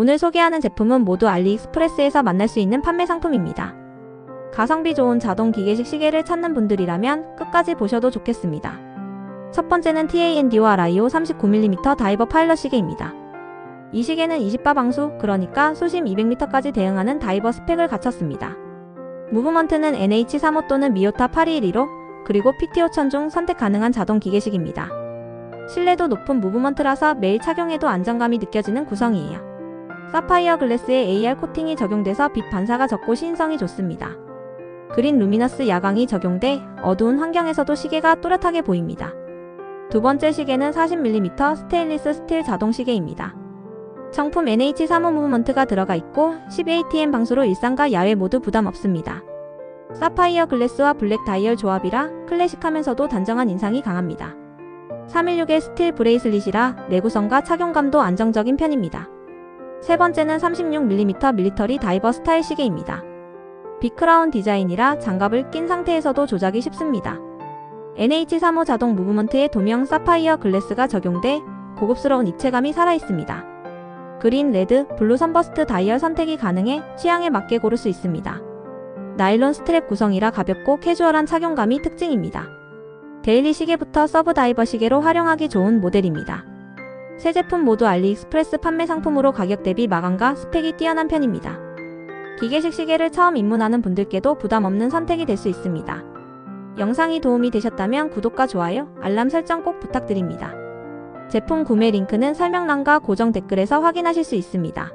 오늘 소개하는 제품은 모두 알리익스프레스에서 만날 수 있는 판매 상품입니다. 가성비 좋은 자동 기계식 시계를 찾는 분들이라면 끝까지 보셔도 좋겠습니다. 첫 번째는 TAND와 라이오 39mm 다이버 파일럿 시계입니다. 이 시계는 20바 방수, 그러니까 수심 200m까지 대응하는 다이버 스펙을 갖췄습니다. 무브먼트는 NH35 또는 미오타 8212로 그리고 PT5000 중 선택 가능한 자동 기계식입니다. 신뢰도 높은 무브먼트라서 매일 착용해도 안정감이 느껴지는 구성이에요. 사파이어 글래스에 AR 코팅이 적용돼서 빛 반사가 적고 시인성이 좋습니다. 그린 루미너스 야광이 적용돼 어두운 환경에서도 시계가 또렷하게 보입니다. 두 번째 시계는 40mm 스테인리스 스틸 자동 시계입니다. 정품 NH35 무브먼트가 들어가 있고 10ATM 방수로 일상과 야외 모두 부담 없습니다. 사파이어 글래스와 블랙 다이얼 조합이라 클래식하면서도 단정한 인상이 강합니다. 316의 스틸 브레이슬릿이라 내구성과 착용감도 안정적인 편입니다. 세 번째는 36mm 밀리터리 다이버 스타일 시계입니다. 비크라운 디자인이라 장갑을 낀 상태에서도 조작이 쉽습니다. NH35 자동 무브먼트에 도명 사파이어 글래스가 적용돼 고급스러운 입체감이 살아있습니다. 그린, 레드, 블루 선버스트 다이얼 선택이 가능해 취향에 맞게 고를 수 있습니다. 나일론 스트랩 구성이라 가볍고 캐주얼한 착용감이 특징입니다. 데일리 시계부터 서브 다이버 시계로 활용하기 좋은 모델입니다. 새 제품 모두 알리익스프레스 판매 상품으로 가격 대비 마감과 스펙이 뛰어난 편입니다. 기계식 시계를 처음 입문하는 분들께도 부담 없는 선택이 될 수 있습니다. 영상이 도움이 되셨다면 구독과 좋아요, 알람 설정 꼭 부탁드립니다. 제품 구매 링크는 설명란과 고정 댓글에서 확인하실 수 있습니다.